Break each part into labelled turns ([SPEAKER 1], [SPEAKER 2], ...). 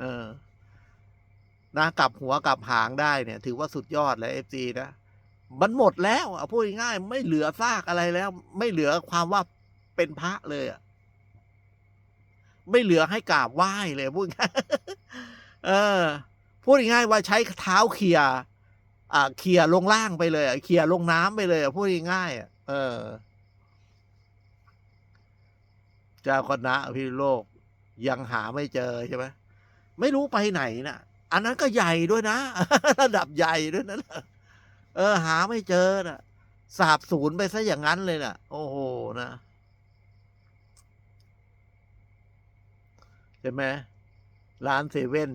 [SPEAKER 1] เออ นะกลับหัวกลับหางได้เนี่ย ถือว่าสุดยอดเลยเอฟซีนะมันหมดแล้วอะพูดง่ายไม่เหลือซากอะไรแล้ว ไม่เหลือความว่าเป็นพระเลยอะไม่เหลือให้กราบไหว้เลยพูดง่ายเออ พูดง่ายว่าใช้เท้าเขี่ยอ่าเขี่ยลงล่างไปเลยอะเขี่ยลงน้ำไปเลยอะพูดง่ายอะเออ เจ้าคณะพิโลกยังหาไม่เจอใช่ไหม ไม่รู้ไปไหนนะอันนั้นก็ใหญ่ด้วยนะ ระดับใหญ่ด้วยนะเออ หาไม่เจอนะสาบสูญไปซะอย่างนั้นเลยนะโอ้โหนะใช่ไหมร้านเซเว่น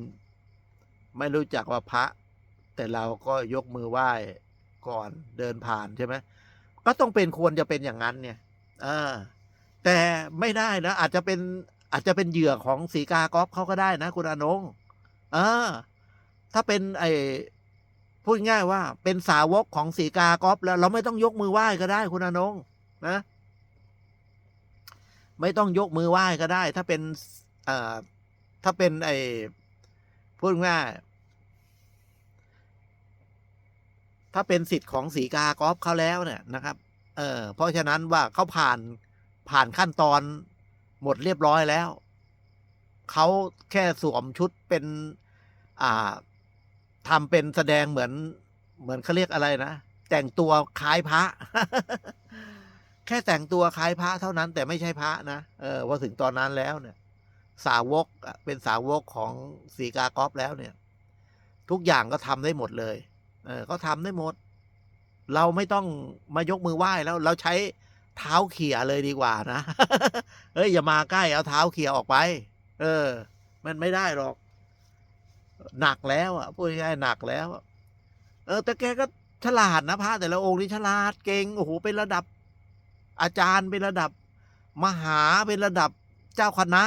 [SPEAKER 1] ไม่รู้จักว่าพระ แต่เราก็ยกมือไหว้ก่อนเดินผ่านใช่ไหมก็ต้องเป็นควรจะเป็นอย่างนั้นเนี่ย เออ แต่ไม่ได้นะอาจจะเป็น อาจจะเป็นเหยื่อของสีกากอฟเขาก็ได้นะ คุณอนงเออ ถ้าเป็นไอพูดง่ายว่า เป็นสาวกของสีกากอฟแล้ว เราไม่ต้องยกมือไหว้ก็ได้ คุณอนงนะ ไม่ต้องยกมือไหว้ก็ได้ ถ้าเป็นเอ่อถ้าเป็นไอพูดง่ายถ้าเป็นสิทธิ์ของสีกากอฟเขาแล้วเนี่ยนะครับ เออเพราะฉะนั้นว่าเขาผ่านผ่านขั้นตอน หมดเรียบร้อยแล้ว เขาแค่สวมชุดเป็นอ่าทำเป็นแสดงเหมือน เหมือนเขาเรียกอะไรนะ แต่งตัวคล้ายพระ แค่แต่งตัวคล้ายพระเท่านั้น แต่ไม่ใช่พระนะเออว่าถึงตอนนั้นแล้วเนี่ย สาวกเป็นสาวกของสีกากอฟแล้วเนี่ย ทุกอย่างก็ทำได้หมดเลย เออก็ทำได้หมด เราไม่ต้องมายกมือไหว้แล้ว เราใช้ เท้าเขี่ยเลยดีกว่านะ เฮ้ยอย่ามาใกล้เอาเท้าเขี่ยออกไป เออ มันไม่ได้หรอก หนักแล้วอะพูดง่ายหนักแล้วเออแต่แกก็ฉลาดนะพระแต่ละองค์นี่ฉลาดเก่งโอ้โหเป็นระดับ อาจารย์เป็นระดับ มหาเป็นระดับเจ้าคณะ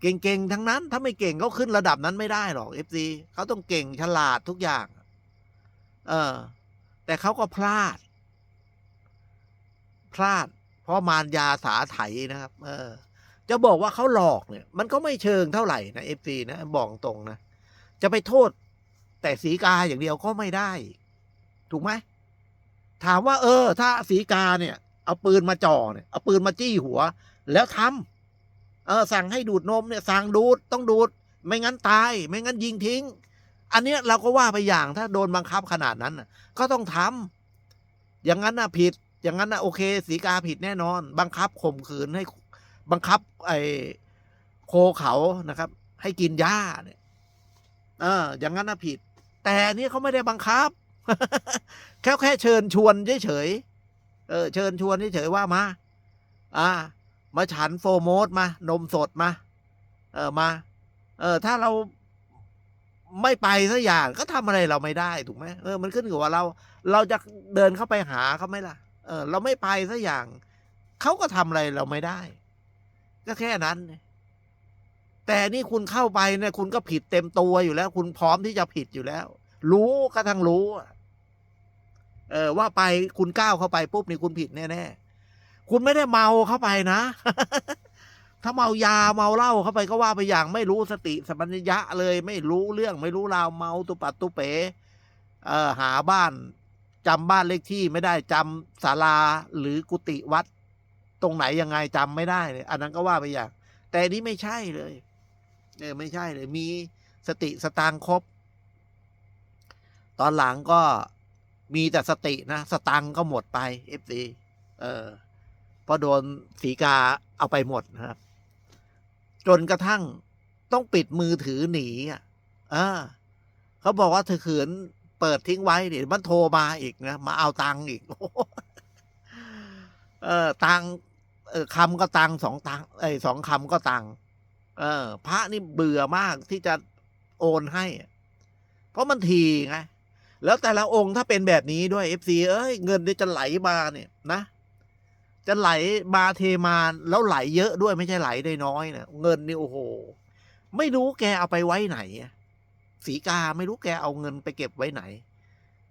[SPEAKER 1] เก่งๆทั้งนั้น ถ้าไม่เก่งเขาขึ้นระดับนั้นไม่ได้หรอกเอฟซีเขาต้องเก่งฉลาดทุกอย่าง เออ แต่เขาก็พลาด พลาด เพราะมารยาสาไถนะครับ เออ จะบอกว่าเขาหลอกเนี่ย มันก็ไม่เชิงเท่าไหร่นะเอฟซีนะบอกตรงนะ จะไปโทษ แต่สีกาอย่างเดียวก็ไม่ได้ ถูกไหมถามว่า เออ ถ้าสีกาเนี่ย เอาปืนมาจ่อเนี่ยเอาปืนมาจี้หัว แล้วทำเออ สั่งให้ดูดนมเนี่ย สั่งดูดต้องดูด ไม่งั้นตาย ไม่งั้นยิงทิ้ง อันเนี้ยเราก็ว่าไปอย่างถ้าโดนบังคับขนาดนั้นก็ต้องทำอย่างนั้นน่ะผิด อย่างนั้นน่ะโอเคสีกาผิดแน่นอน บังคับข่มขืนให้บังคับ ไอ้โคเขานะครับ ให้กินหญ้าเนี่ยเอออย่างนั้นน่ะผิด แต่นี่เขาไม่ได้บังคับ แค่แค่เชิญชวนเฉยเออเชิญชวนเฉยว่ามา อ่า มาฉันโฟโมสมา นมสดมา เออมา เออ ถ้าเราไม่ไปสักอย่างก็ทำอะไรเราไม่ได้ถูกไหมเออมันขึ้นกับว่าเรา เราจะเดินเข้าไปหาเขาไหมล่ะ เออเราไม่ไปสักอย่าง เขาก็ทำอะไรเราไม่ได้ ก็แค่นั้น แต่นี่คุณเข้าไปเนี่ยคุณก็ผิดเต็มตัวอยู่แล้ว คุณพร้อมที่จะผิดอยู่แล้ว รู้กระทั่งรู้เออว่าไปคุณก้าวเข้าไปปุ๊บนี่คุณผิดแน่ๆคุณไม่ได้เมาเข้าไปนะ ถ้าเมายาเมาเหล้าเข้าไปก็ว่าไปอย่าง ไม่รู้สติสัมปชัญญะเลย ไม่รู้เรื่องไม่รู้ราวเมาตุปัดตุเป๋เออหาบ้าน จำบ้านเลขที่ไม่ได้จำศาลาหรือกุฏิวัด ตรงไหนยังไงจำไม่ได้เลยอันนั้นก็ว่าไปอย่าง แต่อันนี้ไม่ใช่เลยเออไม่ใช่เลย มีสติสตางครบ ตอนหลังก็มีแต่สตินะ สตังก็หมดไปเอฟซีเออเพราะโดนสีกาเอาไปหมดนะครับ จนกระทั่งต้องปิดมือถือหนีอะอ่าเขาบอกว่าเธอขืน เปิดทิ้งไว้เดี๋ยวมันโทรมาอีกนะมาเอาตังค์อีกเออตังค์เออคำก็ตังค์สองตังค์ไอ้สองคำก็ตังค์เออ พระนี่เบื่อมากที่จะโอนให้ เพราะมันทีไงแล้วแต่ละองค์ถ้าเป็นแบบนี้ด้วยเอฟซีเอ้ยเงินนี่จะไหลมาเนี่ยนะ จะไหลมาเทมาแล้วไหลเยอะด้วยไม่ใช่ไหลได้น้อยนะเงินนี่โอ้โห ไม่รู้แกเอาไปไว้ไหนอะ สีกาไม่รู้แกเอาเงินไปเก็บไว้ไหน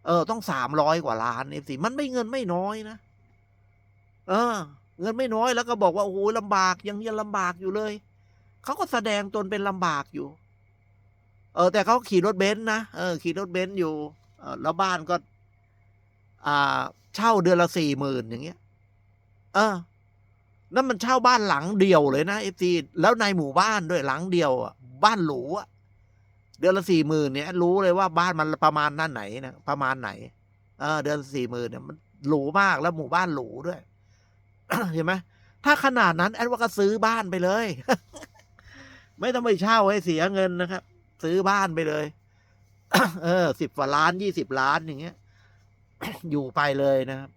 [SPEAKER 1] เออ ต้องสามร้อยกว่าล้านเอฟซีมันไม่เงินไม่น้อยนะ เออ เงินไม่น้อยแล้วก็บอกว่าโอ้โหลำบากยังยังลำบากอยู่เลย เขาก็แสดงตนเป็นลำบากอยู่ เออ แต่เขาขี่รถเบนซ์นะเออขี่รถเบนซ์อยู่ เออแล้วบ้านก็ อ่า เช่าเดือนละสี่หมื่นอย่างเงี้ย เออนั่นมันเช่าบ้านหลังเดียวเลยนะเอฟซีแล้วในหมู่บ้านด้วยหลังเดียวอะบ้านหรูอะ เดือนละสี่หมื่นเนี่ยรู้เลยว่าบ้านมันประมาณนั่นไหนนะประมาณไหน เออ เดือนสี่หมื่นเนี่ยมันหรูมากแล้วหมู่บ้านหรูด้วยเห็นไหมถ้าขนาดนั้น แอดว่าก็ซื้อบ้านไปเลย ไม่ต้องไปเช่าให้เสียเงินนะครับ ซื้อบ้านไปเลย เออสิบกว่าล้านยี่สิบล้านอย่างเงี้ย อยู่ไปเลยนะครับ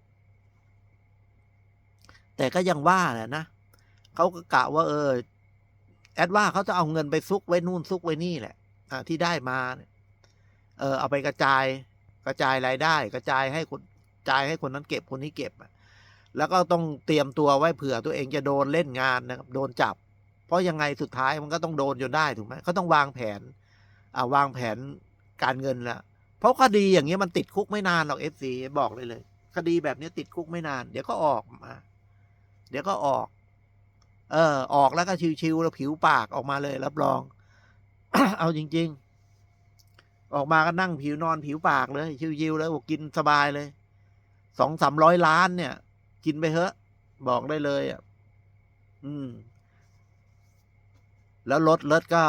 [SPEAKER 1] แต่ก็ยังว่าแหละนะเขาก็กะว่า เออ แอดว่าเขาจะเอาเงินไปซุกไว้นู่นซุกไว้นี่แหละ ที่ได้มาเอ่ออเอาไปกระจายกระจายรายได้ กระจายให้คนจ่ายให้คนนั้นเก็บคนนี้เก็บแล้วก็ต้องเตรียมตัวไว้เผื่อตัวเองจะโดนเล่นงานนะครับโดนจับ เพราะยังไงสุดท้ายมันก็ต้องโดนจนได้ถูกไหมเขาต้องวางแผนอ่าวางแผนการเงินละเพราะคดีอย่างเงี้ยมันติดคุกไม่นานหรอกเอฟซีบอกเลยเลย คดีแบบนี้ติดคุกไม่นาน เดี๋ยวก็ออกมา เดี๋ยวก็ออก เออ ออกแล้วก็ชิวๆแล้วผิวปากออกมาเลยรับรอง เอาจริง ๆ ออกมาก็นั่งผิวนอนผิวปากเลยชิวๆเลยบอกกินสบายเลยสองสามร้อยล้านเนี่ย กินไปเถอะ บอกได้เลยอะอืม แล้วรถรถก็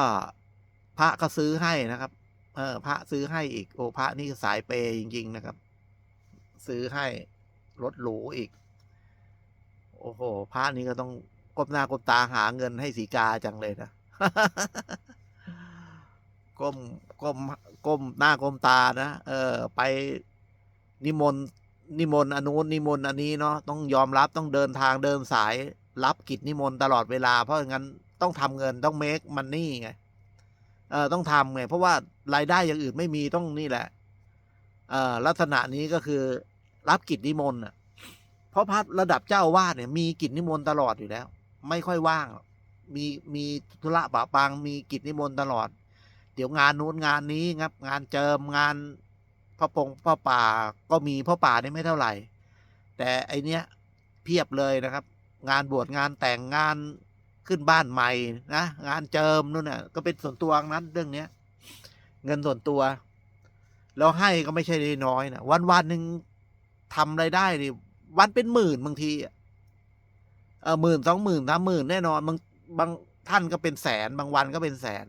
[SPEAKER 1] พระก็ซื้อให้นะครับ เออ พระซื้อให้อีก โอ้พระนี่สายเปย์จริง ๆ นะครับ ซื้อให้รถหรูอีก โอ้โห พระนี่ก็ต้องก้มหน้าก้มตาหาเงินให้สีกาจังเลยนะ ก้มก้มก้มหน้าก้มตานะเออ ไปนิมนต์นิมนต์อนุนนิมนต์อันนี้เนาะต้องยอมรับต้องเดินทางเดินสายรับกิจนิมนต์ตลอดเวลา เพราะงั้นต้องทำเงินต้องเมคมันนี่ไงเออต้องทำไงเพราะว่ารายได้อย่างอื่นไม่มีต้องนี่แหละเออลักษณะนี้ก็คือรับกิจนิมนต์อะเพราะพระระดับเจ้าวาสเนี่ยมีกิจนิมนต์ตลอดอยู่แล้ว ไม่ค่อยว่าง มีมีธุระปะปังมีกิจนิมนต์ตลอด เดี๋ยวงานนู้นงานนี้ครับ งานเจิมงานพระปงพระป่าก็มีพระป่านี่ไม่เท่าไหร่ แต่ไอเนี้ยเพียบเลยนะครับ งานบวชงานแต่งงานขึ้นบ้านใหม่นะงานเจิมนู่นน่ะก็เป็นส่วนตัวอังนั้นเรื่องเนี้ย เงินส่วนตัวแล้วให้ก็ไม่ใช่น้อยนะวันวันหนึ่งทำไรายได้ดิวันเป็นหมื่นบางทีเออหมื่นสองหมื่นสามหมื่นแน่นอนบางบางท่านก็เป็นแสน บางวันก็เป็นแสน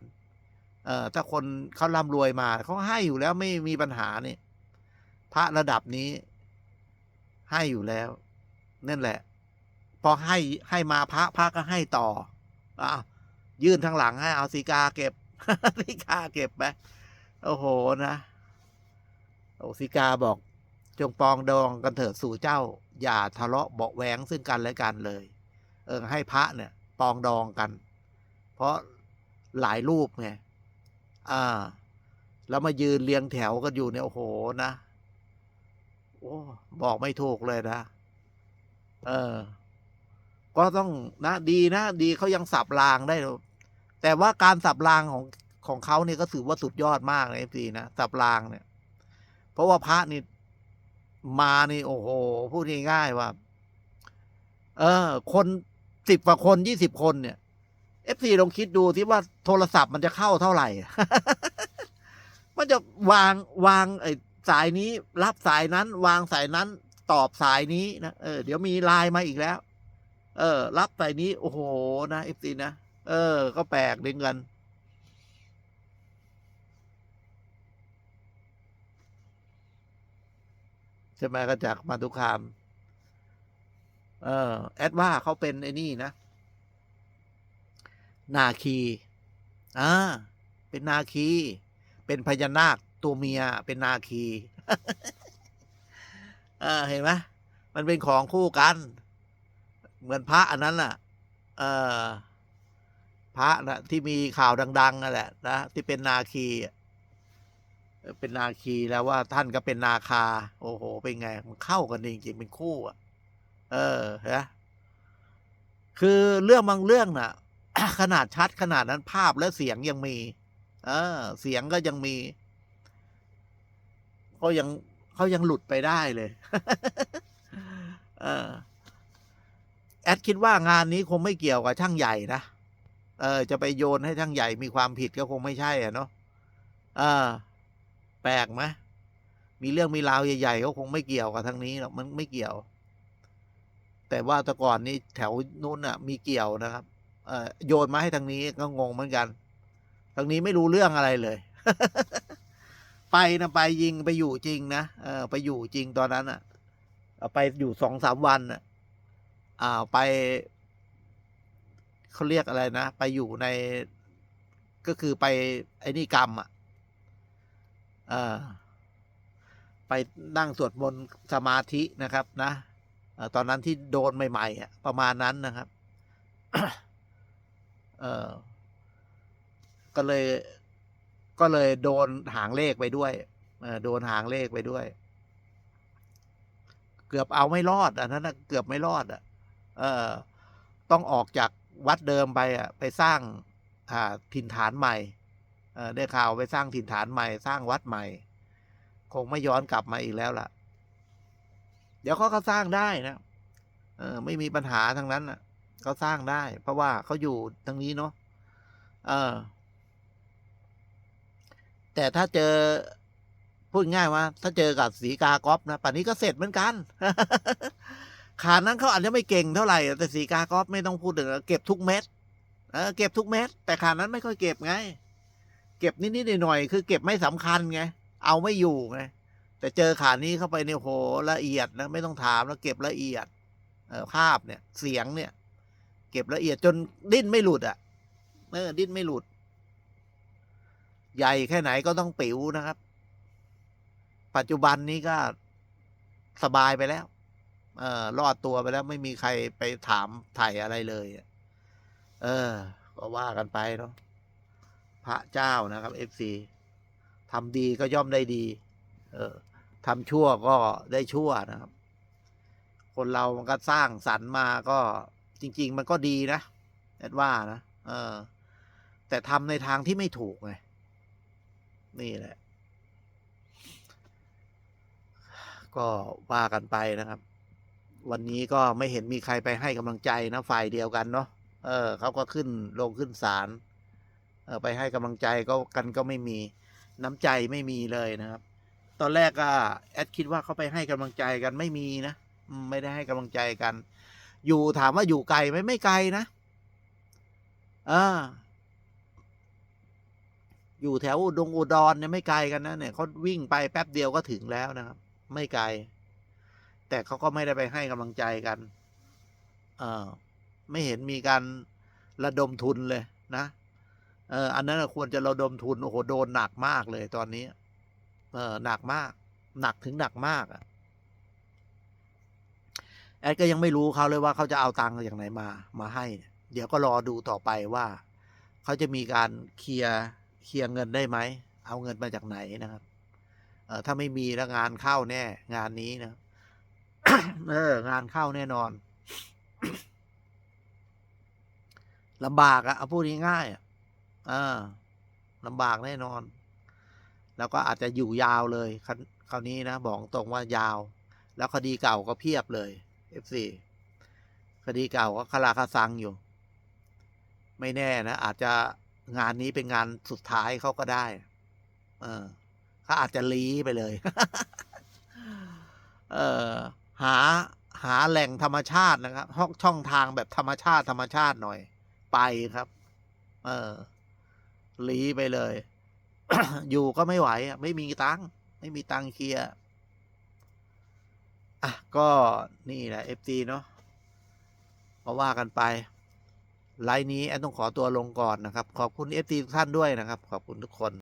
[SPEAKER 1] เออถ้าคนเขาร่ำรวยมาเขาให้อยู่แล้วไม่มีปัญหานี่พระระดับนี้ ให้อยู่แล้วนั่นแหละ พอให้ให้มาพระพระก็ให้ต่ออะยื่นทางหลังให้เอาสีกาเก็บสีกาเก็บไปโอ้โหนะโอสีกาบอกจงปองดองกันเถิดสู่เจ้า อย่าทะเลาะเบาแหวงซึ่งกันและกันเลย เออให้พระเนี่ย ปองดองกัน เพราะหลายรูปไง อ่า แล้วมายืนเรียงแถวกันอยู่เนี่ยโอ้โหนะ โอ้บอกไม่ถูกเลยนะ เออ ก็ต้องนะดีนะดีเขายังสับรางได้ แต่ว่าการสับรางของของเขาเนี่ยก็ถือว่าสุดยอดมากเลยเอฟซีนะสับรางเนี่ย เพราะว่าพระนี่มานี่โอ้โหพูดง่ายๆว่า เออ คนสิบกว่าคนยี่สิบคนเนี่ย เอฟซีลองคิดดูที่ว่าโทรศัพท์มันจะเข้าเท่าไหร่ มันจะวางวางไอ้สายนี้ รับสายนั้น วางสายนั้น ตอบสายนี้นะเออเดี๋ยวมีไลน์มาอีกแล้ว เออ รับสายนี้ โอ้โหนะเอฟซีนะเออ ก็แปลกดึงกันใช่ไหมก็จากมาตุคาม เออ แอดว่าเขาเป็นไอ้นี่นะ นาคีอ่าเป็นนาคี เป็นพญานาคตัวเมียเป็นนาคีเออเห็นไหมมันเป็นของคู่กัน เหมือนพระอันนั้นน่ะ เออพระนะที่มีข่าวดังๆนั่นแหละนะที่เป็นนาคีเออเป็นนาคีแล้วว่าท่านก็เป็นนาคา โอ้โห เป็นไง มันเข้ากันจริงๆเป็นคู่อะ เออเห็นไหมคือเรื่องบางเรื่องน่ะ ขนาดชัดขนาดนั้นภาพและเสียงยังมี เออ เสียงก็ยังมีเขายังเขายังหลุดไปได้เลย เออ แอดคิดว่างานนี้คงไม่เกี่ยวกับช่างใหญ่นะ เออ จะไปโยนให้ช่างใหญ่มีความผิดก็คงไม่ใช่อะเนาะเออ แปลกไหมมีเรื่องมีราวใหญ่ๆก็คงไม่เกี่ยวกับทางนี้หรอกมันไม่เกี่ยว แต่ว่าแต่ก่อนนี้แถวนู้นอะ มีเกี่ยวนะครับ โยนมาให้ทางนี้ก็งงเหมือนกัน ทางนี้ไม่รู้เรื่องอะไรเลย ไปนะไปยิงไปอยู่จริงนะเออไปอยู่จริงตอนนั้นอะไปอยู่สองสามวันอะอ่าไปเขาเรียกอะไรนะ ไปอยู่ในก็คือไปไอ้นี่กรรมอะเออไปนั่งสวดมนต์สมาธินะครับ นะอ่อตอนนั้นที่โดนใหม่ๆอะประมาณนั้นนะครับ เออ ก็เลย ก็เลยโดนหางเลขไปด้วยโดนหางเลขไปด้วย เกือบเอาไม่รอดอันนั้นนะเกือบไม่รอดอะ เออ ต้องออกจากวัดเดิมไปอะ ไปสร้าง อ่าถิ่นฐานใหม่เออได้ข่าวไปสร้างถิ่นฐานใหม่ สร้างวัดใหม่ คงไม่ย้อนกลับมาอีกแล้วล่ะ เดี๋ยวเขาก็สร้างได้นะเออ ไม่มีปัญหาทางนั้นอะ เขาสร้างได้ เพราะว่าเขาอยู่ทางนี้เนาะเออ แต่ถ้าเจอ พูดง่ายว่า ถ้าเจอกับสีกากอฟนะป่านนี้ก็เสร็จเหมือนกัน ขานั้นเขาอาจจะไม่เก่งเท่าไหร่ แต่สีกากอฟไม่ต้องพูดถึงเก็บทุกเม็ดเออเก็บทุกเม็ดแต่ขานั้นไม่ค่อยเก็บไง เก็บนิดๆหน่อยๆคือ เก็บไม่สำคัญไงเอาไม่อยู่ไงแต่เจอขานี้เข้าไปเนี่ยโหละเอียดนะไม่ต้องถามแล้วเก็บละเอียดภาพเนี่ย เสียงเนี่ย เก็บละเอียดจนดิ้นไม่หลุดอะเออดิ้นไม่หลุด ใหญ่แค่ไหนก็ต้องปิ๋วนะครับ ปัจจุบันนี้ก็สบายไปแล้ว เออรอดตัวไปแล้วไม่มีใครไปถามไถ่อะไรเลยเออ ก็ว่ากันไปเนาะพระเจ้านะครับเอฟซีทำดีก็ย่อมได้ดี เออทำชั่วก็ได้ชั่วนะครับ คนเรามันก็สร้างสรรค์มาก็ จริง ๆ มันก็ดีนะแอดว่านะเออ แต่ทำในทางที่ไม่ถูกไงนี่แหละ ก็ว่ากันไปนะครับ วันนี้ก็ไม่เห็นมีใครไปให้กำลังใจนะฝ่ายเดียวกันเนาะเออเขาก็ขึ้นลงขึ้นศาลเออไปให้กำลังใจก็กันก็ไม่มีน้ำใจไม่มีเลยนะครับ ตอนแรกก็แอดคิดว่าเขาไปให้กำลังใจกันไม่มีนะไม่ได้ให้กำลังใจกัน อยู่ถามว่าอยู่ไกลไหมไม่ไกลนะเอออยู่แถวอุดงอุดรเนี่ยไม่ไกลกันนะเนี่ยเขาวิ่งไปแป๊บเดียวก็ถึงแล้วนะครับ ไม่ไกล แต่เขาก็ไม่ได้ไปให้กำลังใจกัน เออไม่เห็นมีการระดมทุนเลยนะเอออันนั้นควรจะระดมทุนโอ้โหโดนหนักมากเลยตอนนี้ เออหนักมาก หนักถึงหนักมากอะ แอดก็ยังไม่รู้เขาเลยว่าเขาจะเอาตังค์อย่างไหนมามาให้ เดี๋ยวก็รอดูต่อไปว่าเขาจะมีการเคลียร์เคลียร์เงินได้ไหม เอาเงินมาจากไหนนะครับ เออถ้าไม่มีแล้วงานเข้าแน่ งานนี้นะเอองานเข้าแน่นอนลำบากอะเอาพูดง่ายๆอะเออลำบากแน่นอน แล้วก็อาจจะอยู่ยาวเลยคราวคราวนี้นะบอกตรงว่ายาว แล้วคดีเก่าก็เพียบเลย F4 คดีเก่าก็คาราคาซังอยู่ ไม่แน่นะ อาจจะงานนี้เป็นงานสุดท้ายเขาก็ได้ เออเขาอาจจะลีไปเลย เออหาหาแหล่งธรรมชาตินะครับช่องช่องทางแบบธรรมชาติธรรมชาติหน่อย ไปครับ เออลีไปเลย อยู่ก็ไม่ไหว ไม่มีตังไม่มีตังค์เคลียร์ อะ ก็นี่แหละเอฟซีเนาะมาว่ากันไป ไลน์นี้แอนต้องขอตัวลงก่อนนะครับ ขอบคุณเอฟซีทุกท่านด้วยนะครับ ขอบคุณทุกคน